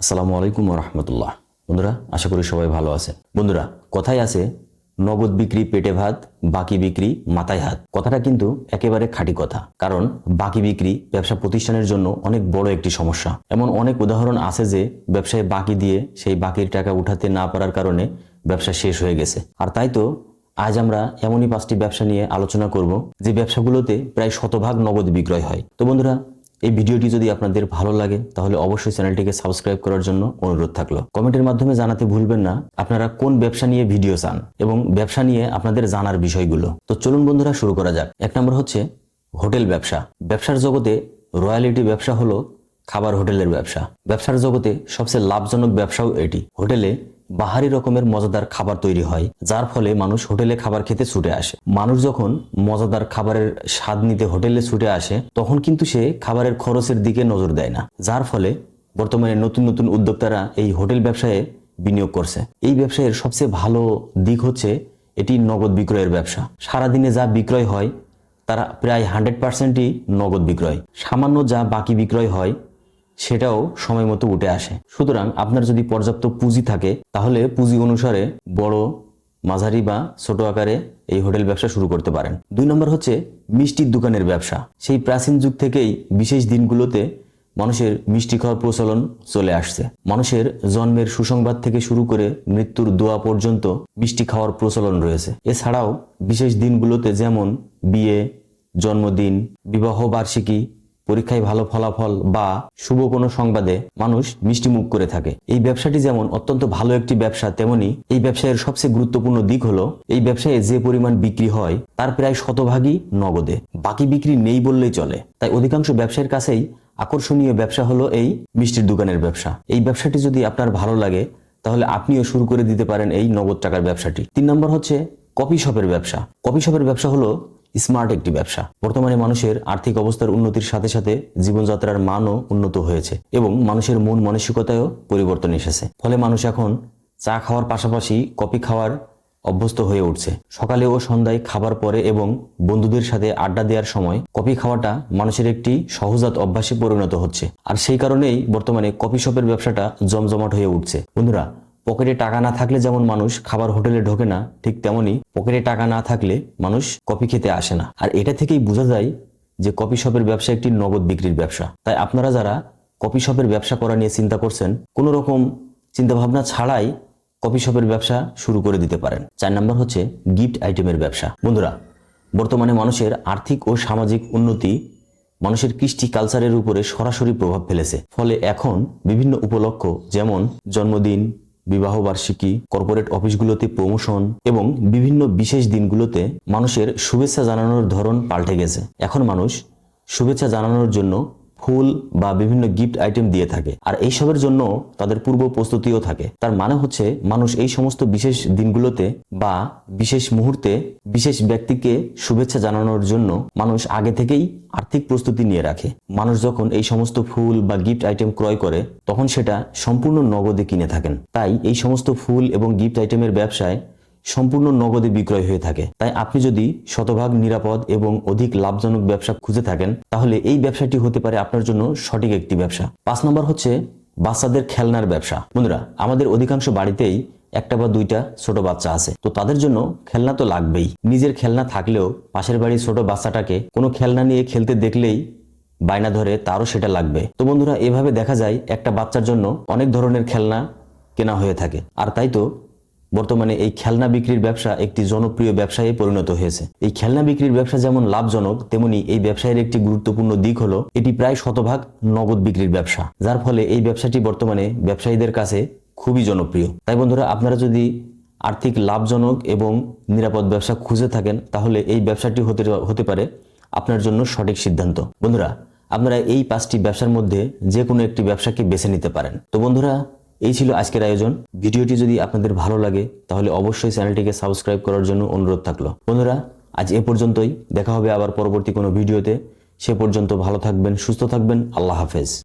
আসসালামু আলাইকুম রহমতুল্লাহ বন্ধুরা, আশা করি সবাই ভালো আছেন। বন্ধুরা, কথায় আছে, নগদ বিক্রি, পেটে ভাত, বাকি বিক্রি, মাথায় হাত। কথাটা কিন্তু একেবারে খাঁটি কথা। কারণ, বাকি বিক্রি ব্যবসা প্রতিষ্ঠানের জন্য অনেক বড় একটি সমস্যা। এমন অনেক উদাহরণ আছে যে, ব্যবসায় বাকি দিয়ে সেই বাকির টাকা উঠাতে না পারার কারণে ব্যবসা শেষ হয়ে গেছে। আর তাই তো, আজ আমরা এমনই পাঁচটি ব্যবসা নিয়ে আলোচনা করব, যে ব্যবসাগুলোতে প্রায় শতভাগ নগদ বিক্রয় হয়। তো বন্ধুরা এই ভিডিওটি যদি আপনাদের ভালো লাগে, তাহলে অবশ্যই চ্যানেলটিকে সাবস্ক্রাইব করার জন্য অনুরোধ থাকল। কমেন্টের মাধ্যমে জানাতে ভুলবেন না, আপনারা কোন ব্যবসা নিয়ে ভিডিও চান এবং ব্যবসা নিয়ে আপনাদের জানার বিষয়গুলো। তো চলুন বন্ধুরা, শুরু করা যাক। এক নম্বর হচ্ছে হোটেল ব্যবসা। ব্যবসার জগতে রয়্যালিটি ব্যবসা হলো খাবার হোটেলের ব্যবসা। ব্যবসার জগতে সবচেয়ে লাভজনক ব্যবসাও এটি। হোটেলে বাহারি রকমের মজাদার খাবার তৈরি হয়, যার ফলে মানুষ হোটেলে খাবার খেতে ছুটে আসে। মানুষ যখন মজাদার খাবারের স্বাদ নিতে হোটেলে ছুটে আসে, তখন কিন্তু সে খাবারের খরচের দিকে নজর দেয় না, যার ফলে বর্তমানে নতুন নতুন উদ্যোক্তারা এই হোটেল ব্যবসায় বিনিয়োগ করছে। এই ব্যবসায়ের সবচেয়ে ভালো দিক হচ্ছে এটি নগদ বিক্রয়ের ব্যবসা। সারাদিনে যা বিক্রয় হয়, তারা প্রায় হান্ড্রেড পার্সেন্টই নগদ বিক্রয়। সামান্য যা বাকি বিক্রয় হয় সেটাও সময় মতো উঠে আসে। সুতরাং আপনার যদি পর্যাপ্ত পুঁজি থাকে, তাহলে পুঁজি অনুসারে বড়, মাঝারি বা ছোট আকারে এই হোটেল ব্যবসা শুরু করতে পারেন। দুই নম্বর হচ্ছে মিষ্টির দোকানের ব্যবসা। সেই প্রাচীন যুগ থেকেই বিশেষ দিনগুলোতে মানুষের মিষ্টি খাওয়ার প্রচলন চলে আসছে। মানুষের জন্মের সুসংবাদ থেকে শুরু করে মৃত্যুর দোয়া পর্যন্ত মিষ্টি খাওয়ার প্রচলন রয়েছে। এছাড়াও বিশেষ দিনগুলোতে যেমন বিয়ে, জন্মদিন, বিবাহ বার্ষিকী পরীক্ষায় ভালো ফলাফল বা শুভ কোনো সংবাদে মানুষ মিষ্টি মুখ করে থাকে। এই ব্যবসাটি যেমন অত্যন্ত ভালো একটি ব্যবসা, তেমনি এই ব্যবসায়ের সবচেয়ে গুরুত্বপূর্ণ দিক হলো, এই ব্যবসায়ে যে পরিমাণ বিক্রি হয়, তার প্রায় শতভাগই নগদে। বাকি বিক্রি নেই বললেই চলে। তাই অধিকাংশ ব্যবসায়ীর কাছেই আকর্ষণীয় ব্যবসা হলো এই মিষ্টির দোকানের ব্যবসা। এই ব্যবসাটি যদি আপনার ভালো লাগে, তাহলে আপনিও শুরু করে দিতে পারেন এই নগদ টাকার ব্যবসাটি। তিন নম্বর হচ্ছে কফি শপের ব্যবসা। কফি শপের ব্যবসা হলো স্মার্ট একটি ব্যবসা। বর্তমানে মানুষের আর্থিক অবস্থার উন্নতির সাথে সাথে জীবনযাত্রার মানও উন্নত হয়েছে এবং মানুষের মন মানসিকতায়ও পরিবর্তন এসেছে। ফলে মানুষ এখন চা খাওয়ার পাশাপাশি কফি খাওয়ার অভ্যস্ত হয়ে উঠছে। সকালে ও সন্ধ্যায় খাবার পরে এবং বন্ধুদের সাথে আড্ডা দেওয়ার সময় কফি খাওয়াটা মানুষের একটি সহজাত অভ্যাসে পরিণত হচ্ছে। আর সেই কারণেই বর্তমানে কফি শপের ব্যবসাটা জমজমাট হয়ে উঠছে। বন্ধুরা পকেটে টাকা না থাকলে যেমন মানুষ খাবার হোটেলে ঢোকে না, ঠিক তেমনি পকেটে টাকা না থাকলে মানুষ কফি খেতে আসে না। আর এটা থেকেই বোঝা যায় যে কফি শপের ব্যবসা একটি নগদ বিক্রির ব্যবসা। তাই আপনারা যারা কফি শপের ব্যবসা করা নিয়ে চিন্তা করছেন, কোনো রকম চিন্তাভাবনা ছাড়াই কফি শপের ব্যবসা শুরু করে দিতে পারেন। চার নম্বর হচ্ছে গিফট আইটেমের ব্যবসা। বন্ধুরা, বর্তমানে মানুষের আর্থিক ও সামাজিক উন্নতি মানুষের কৃষ্টি কালচারের উপরে সরাসরি প্রভাব ফেলেছে। ফলে এখন বিভিন্ন উপলক্ষ, যেমন জন্মদিন বিবাহ বার্ষিকী কর্পোরেট অফিসগুলোতে প্রমোশন এবং বিভিন্ন বিশেষ দিনগুলোতে মানুষের শুভেচ্ছা জানানোর ধরন পাল্টে গেছে। এখন মানুষ শুভেচ্ছা জানানোর জন্য ফুল বা বিভিন্ন গিফট আইটেম দিয়ে থাকে। আর এইসবের জন্য তাদের পূর্ব প্রস্তুতিও থাকে। তার মানে হচ্ছে, মানুষ এই সমস্ত বিশেষ দিনগুলোতে বা বিশেষ মুহূর্তে বিশেষ ব্যক্তিকে শুভেচ্ছা জানানোর জন্য মানুষ আগে থেকেই আর্থিক প্রস্তুতি নিয়ে রাখে। মানুষ যখন এই সমস্ত ফুল বা গিফট আইটেম ক্রয় করে, তখন সেটা সম্পূর্ণ নগদে কিনে থাকেন। তাই এই সমস্ত ফুল এবং গিফট আইটেমের ব্যবসায় সম্পূর্ণ নগদে বিক্রয় হয়ে থাকে। তাই আপনি যদি শতভাগ নিরাপদ এবং অধিক লাভজনক ব্যবসা খুঁজে থাকেন, তাহলে এই ব্যবসাটি হতে পারে আপনার জন্য সঠিক একটি ব্যবসা। পাঁচ নম্বর হচ্ছে বাচ্চাদের খেলনার ব্যবসা। বন্ধুরা, আমাদের অধিকাংশ বাড়িতেই একটা বা দুইটা ছোট বাচ্চা আছে। তো তাদের জন্য খেলনা তো লাগবেই। নিজের খেলনা থাকলেও পাশের বাড়ির ছোট বাচ্চাটাকে কোনো খেলনা নিয়ে খেলতে দেখলেই বায়না ধরে তারও সেটা লাগবে। তো বন্ধুরা, এভাবে দেখা যায় একটা বাচ্চার জন্য অনেক ধরনের খেলনা কেনা হয়ে থাকে। আর তাই তো বর্তমানে এই খেলনা বিক্রির ব্যবসা একটি জনপ্রিয় ব্যবসায় পরিণত হয়েছে। এই খেলনা বিক্রির ব্যবসা যেমন লাভজনক, তেমনি এই ব্যবসায়ের একটি গুরুত্বপূর্ণ দিক হলো, এটি প্রায় শতভাগ নগদ বিক্রির ব্যবসা। যার ফলে এই ব্যবসাটি বর্তমানে ব্যবসায়ীদের কাছে খুবই জনপ্রিয়। তাই বন্ধুরা, আপনারা যদি আর্থিক লাভজনক এবং নিরাপদ ব্যবসা খুঁজে থাকেন, তাহলে এই ব্যবসাটি হতে হতে পারে আপনার জন্য সঠিক সিদ্ধান্ত। বন্ধুরা, আপনারা এই পাঁচটি ব্যবসার মধ্যে যে কোনো একটি ব্যবসাকে বেছে নিতে পারেন। তো বন্ধুরা এই ছিল আজকের আয়োজন। ভিডিওটি যদি আপনাদের ভালো লাগে, তাহলে অবশ্যই চ্যানেলটিকে সাবস্ক্রাইব করার জন্য অনুরোধ থাকল। বন্ধুরা, আজ এ পর্যন্তই। দেখা হবে আবার পরবর্তী কোনো ভিডিওতে। সে পর্যন্ত ভালো থাকবেন, সুস্থ থাকবেন। আল্লাহ হাফেজ।